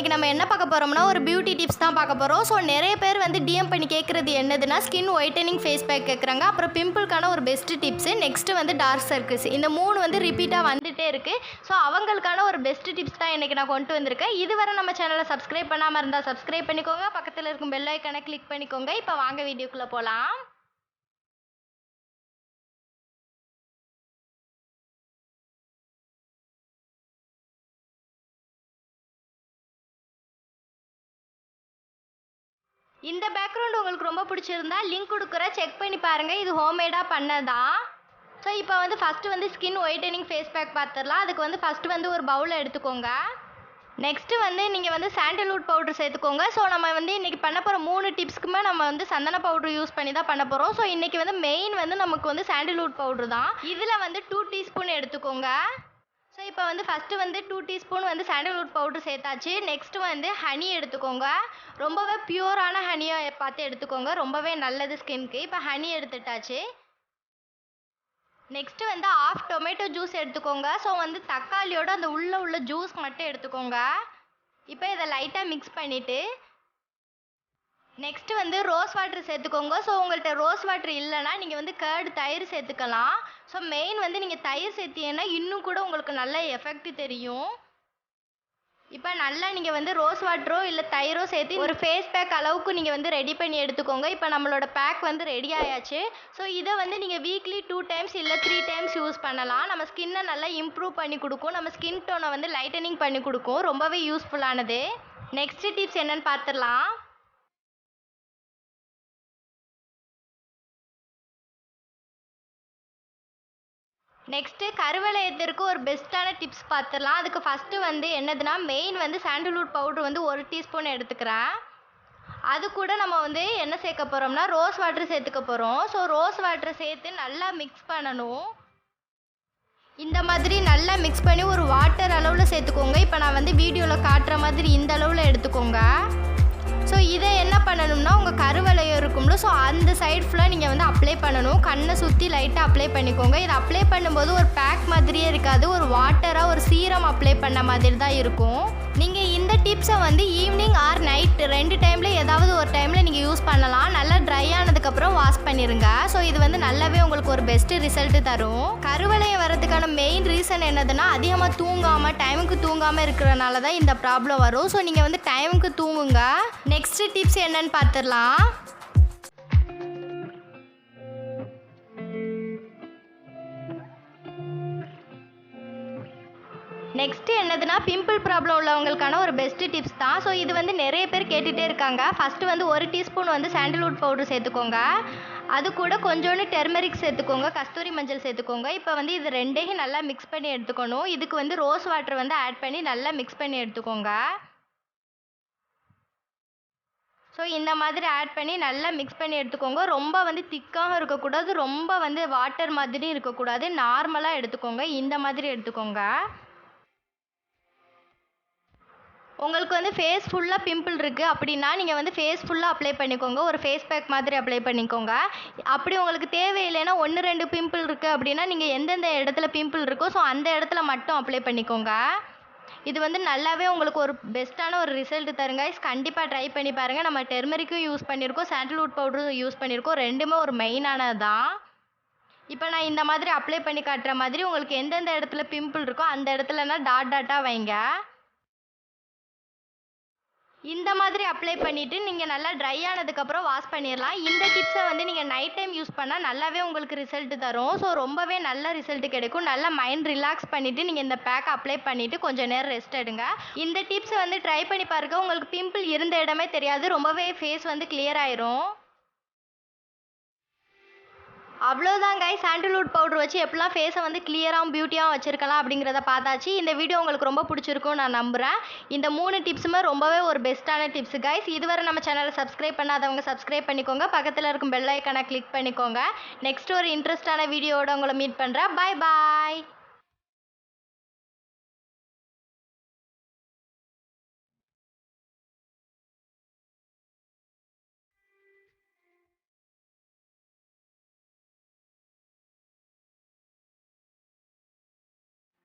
இன்றைக்கி நம்ம என்ன பார்க்க போகிறோம்னா ஒரு பியூட்டி டிப்ஸ் தான் பார்க்க போகிறோம் ஸோ நிறைய பேர் வந்து டிஎம் பண்ணி கேட்குறது என்னதுன்னா ஸ்கின் ஒயிட்டனிங் ஃபேஸ் பேக் கேட்குறாங்க அப்புறம் பிம்பிள்க்கான ஒரு பெஸ்ட் டிப்ஸு நெக்ஸ்ட்டு வந்து டார்க் சர்க்கிள்ஸ் இந்த மூணு வந்து ரிப்பீட்டாக வந்துகிட்டே இருக்குது ஸோ அவங்களுக்கான ஒரு பெஸ்ட் டிப்ஸ் தான் இன்றைக்கி நான் கொண்டு வந்திருக்கேன். இதுவரை நம்ம சேனலை சப்ஸ்கிரைப் பண்ணாமல் இருந்தால் சப்ஸ்கிரைப் பண்ணிக்கோங்க. பக்கத்தில் இருக்கும் பெல் ஐக்கனை கிளிக் பண்ணிக்கோங்க. இப்போ வாங்க வீடியோக்குள்ளே போகலாம் இந்த பேக்ரவுண்ட் உங்களுக்கு ரொம்ப பிடிச்சிருந்தா லிங்க் கொடுக்குற செக் பண்ணி பாருங்கள் இது ஹோம்மேடாக பண்ணதா? ஸோ இப்போ வந்து ஃபஸ்ட்டு வந்து ஸ்கின் ஒயிட்டனிங் ஃபேஸ் பேக் பார்த்துடலாம் அதுக்கு வந்து ஃபஸ்ட்டு வந்து ஒரு பவுலில் எடுத்துக்கோங்க. நெக்ஸ்ட்டு வந்து நீங்கள் வந்து சாண்டல்வுட் பவுடர் சேர்த்துக்கோங்க. ஸோ நம்ம வந்து இன்றைக்கி பண்ண போகிற மூணு டிப்ஸ்க்குமே நம்ம வந்து சந்தன பவுட்ரு யூஸ் பண்ணி தான் பண்ண போகிறோம் ஸோ இன்றைக்கி வந்து மெயின் வந்து நமக்கு வந்து சாண்டல்வுட் பவுட்ரு தான். இதில் வந்து டூ டீஸ்பூன் எடுத்துக்கோங்க. ஸோ இப்போ வந்து ஃபஸ்ட்டு வந்து டூ டீஸ்பூன் வந்து சாண்டல்வுட் பவுட்ரு சேர்த்தாச்சு. நெக்ஸ்ட்டு வந்து ஹனி எடுத்துக்கோங்க. ரொம்பவே பியூரான ஹனியை பார்த்து எடுத்துக்கோங்க. ரொம்பவே நல்லது ஸ்கின்க்கு இப்போ ஹனி எடுத்துட்டாச்சு. நெக்ஸ்ட்டு வந்து ஆஃப் டொமேட்டோ ஜூஸ் எடுத்துக்கோங்க. ஸோ வந்து தக்காளியோட அந்த உள்ளே உள்ள ஜூஸ் மட்டும் எடுத்துக்கோங்க. இப்போ இதை லைட்டாக மிக்ஸ் பண்ணிவிட்டு நெக்ஸ்ட்டு வந்து ரோஸ் வாட்டர் சேர்த்துக்கோங்க. ஸோ உங்கள்கிட்ட ரோஸ் வாட்டர் இல்லைன்னா நீங்கள் வந்து கேர்டு தயிர் சேர்த்துக்கலாம். ஸோ மெயின் வந்து நீங்கள் தயிர் சேர்த்தீங்கன்னா இன்னும் கூட உங்களுக்கு நல்ல எஃபெக்ட் தெரியும். இப்போ நல்லா நீங்கள் வந்து ரோஸ் வாட்டரோ இல்லை தயிரோ சேர்த்து ஒரு ஃபேஸ் பேக் அளவுக்கு நீங்கள் வந்து ரெடி பண்ணி எடுத்துக்கோங்க. இப்போ நம்மளோட பேக் வந்து ரெடி ஆயாச்சு. ஸோ இதை வந்து நீங்கள் வீக்லி டூ டைம்ஸ் இல்லை த்ரீ டைம்ஸ் யூஸ் பண்ணலாம். நம்ம ஸ்கின்னை நல்லா இம்ப்ரூவ் பண்ணி கொடுக்கும். நம்ம ஸ்கின் டோனை வந்து லைட்டனிங் பண்ணி கொடுக்கும். ரொம்பவே யூஸ்ஃபுல்லானது நெக்ஸ்ட் டிப்ஸ் என்னன்னு பார்த்துடலாம் நெக்ஸ்ட்டு கருவளையத்திற்கு ஒரு பெஸ்ட்டான டிப்ஸ் பார்த்துடலாம். அதுக்கு ஃபஸ்ட்டு வந்து என்னதுன்னா மெயின் வந்து சாண்டல்வுட் பவுடர் வந்து ஒரு டீஸ்பூன் எடுத்துக்கிறேன் அது கூட நம்ம வந்து என்ன சேர்க்க போகிறோம்னா ரோஸ் வாட்டர் சேர்த்துக்க போகிறோம் ஸோ ரோஸ் வாட்டரை சேர்த்து நல்லா மிக்ஸ் பண்ணணும். இந்த மாதிரி நல்லா மிக்ஸ் பண்ணி ஒரு வாட்டர் அளவில் சேர்த்துக்கோங்க. இப்போ நான் வந்து வீடியோவில் காட்டுற மாதிரி இந்த அளவில் எடுத்துக்கோங்க. ஸோ இதை என்ன பண்ணணும்னா உங்கள் கருவளையம் இருக்கும்ல ஸோ அந்த சைடு ஃபுல்லாக நீங்கள் வந்து அப்ளை பண்ணணும். கண்ணை சுற்றி லைட்டாக அப்ளை பண்ணிக்கோங்க. இதை அப்ளை பண்ணும்போது ஒரு பேக் மாதிரியே இருக்காது. ஒரு வாட்டராக ஒரு சீரம் அப்ளை பண்ண மாதிரி தான் இருக்கும். நீங்கள் இந்த டிப்ஸை வந்து ஈவினிங் ஆர் நைட் ரெண்டு டைமில் ஏதாவது ஒரு டைமில் நீங்கள் யூஸ் பண்ணலாம். நல்லா ட்ரை அதுக்கப்புறம் வாஷ் பண்ணிடுங்க ஸோ இது வந்து நல்லாவே உங்களுக்கு ஒரு பெஸ்ட் ரிசல்ட்டு தரும். கருவளையம் வரதுக்கான மெயின் ரீசன் என்னதுன்னா அதிகமாக தூங்காமல் டைமுக்கு தூங்காமல் இருக்கிறனால தான் இந்த ப்ராப்ளம் வரும். ஸோ நீங்கள் வந்து டைமுக்கு தூங்குங்க. நெக்ஸ்ட் டிப்ஸ் என்னன்னு பார்த்துடலாம். நெக்ஸ்ட்டு என்னதுன்னா பிம்பிள் ப்ராப்ளம் உள்ளவங்களுக்கான ஒரு பெஸ்ட் டிப்ஸ் தான். ஸோ இது வந்து நிறைய பேர் கேட்டுகிட்டே இருக்காங்க. ஃபஸ்ட்டு வந்து ஒரு டீஸ்பூன் வந்து சாண்டல்வுட் பவுடர் சேர்த்துக்கோங்க. அது கூட கொஞ்சோண்டு டெர்மெரிக் சேர்த்துக்கோங்க. கஸ்தூரி மஞ்சள் சேர்த்துக்கோங்க. இப்போ வந்து இது ரெண்டையும் நல்லா மிக்ஸ் பண்ணி எடுத்துக்கணும். இதுக்கு வந்து ரோஸ் வாட்டர் வந்து ஆட் பண்ணி நல்லா மிக்ஸ் பண்ணி எடுத்துக்கோங்க. ஸோ இந்த மாதிரி ஆட் பண்ணி நல்லா மிக்ஸ் பண்ணி எடுத்துக்கோங்க. ரொம்ப வந்து திக்காகவும் இருக்கக்கூடாது. ரொம்ப வந்து வாட்டர் மாதிரி இருக்கக்கூடாது. நார்மலாக எடுத்துக்கோங்க. இந்த மாதிரி எடுத்துக்கோங்க. உங்களுக்கு வந்து ஃபேஸ் ஃபுல்லாக பிம்பிள் இருக்குது அப்படின்னா நீங்கள் வந்து ஃபேஸ் ஃபுல்லாக அப்ளை பண்ணிக்கோங்க. ஒரு ஃபேஸ் பேக் மாதிரி அப்ளை பண்ணிக்கோங்க. அப்படி உங்களுக்கு தேவையில்லைன்னா ஒன்று ரெண்டு பிம்பிள் இருக்குது அப்படின்னா நீங்கள் எந்தெந்த இடத்துல பிம்பிள் இருக்கோ ஸோ அந்த இடத்துல மட்டும் அப்ளை பண்ணிக்கோங்க. இது வந்து நல்லாவே உங்களுக்கு ஒரு பெஸ்ட்டான ஒரு ரிசல்ட் தருங்க கண்டிப்பாக ட்ரை பண்ணி பாருங்கள் நம்ம டெர்மரிக்கும் யூஸ் பண்ணியிருக்கோம் சாண்டல்வுட் பவுடரும் யூஸ் பண்ணியிருக்கோம் ரெண்டுமே ஒரு மெயினானது தான் இப்போ நான் இந்த மாதிரி அப்ளை பண்ணி காட்டுற மாதிரி உங்களுக்கு எந்தெந்த இடத்துல பிம்பிள் இருக்கோ அந்த இடத்துலனா டாட் டாட்டாக வைங்க. இந்த மாதிரி அப்ளை பண்ணிவிட்டு நீங்கள் நல்லா ட்ரை ஆனதுக்கப்புறம் வாஷ் பண்ணிடலாம் இந்த டிப்ஸை வந்து நீங்கள் நைட் டைம் யூஸ் பண்ணால் நல்லாவே உங்களுக்கு ரிசல்ட் தரும். ஸோ ரொம்பவே நல்ல ரிசல்ட் கிடைக்கும். நல்லா மைண்ட் ரிலாக்ஸ் பண்ணிவிட்டு நீங்கள் இந்த பேக் அப்ளை பண்ணிவிட்டு கொஞ்சம் நேரம் ரெஸ்ட் எடுங்க. இந்த டிப்ஸை வந்து ட்ரை பண்ணி பாருங்கள் உங்களுக்கு பிம்பிள் இருந்த இடமே தெரியாது. ரொம்பவே ஃபேஸ் வந்து கிளியர் ஆயிரும். அவ்வளோதான் கை சாண்டில்வுட் பவுடர் வச்சு எப்படிலாம் ஃபேஸை வந்து கிளியராகவும் பியூட்டியாகவும் வச்சுருக்கலாம் அப்படிங்கிறத பார்த்தாச்சு. இந்த வீடியோ உங்களுக்கு ரொம்ப பிடிச்சிருக்கும் நான் நம்புகிறேன் இந்த மூணு டிப்ஸுமே ரொம்பவே ஒரு பெஸ்ட்டான டிப்ஸ் கைஸ் இதுவரை நம்ம சேனலை சப்ஸ்கிரைப் பண்ணாதவங்க சப்ஸ்கிரைப் பண்ணிக்கோங்க. பக்கத்தில் இருக்கும் பெல் ஐக்கனை கிளிக் பண்ணிக்கோங்க. நெக்ஸ்ட் ஒரு இன்ட்ரெஸ்டான வீடியோவோட உங்களை மீட் பண்ணுறேன் பாய் பாய்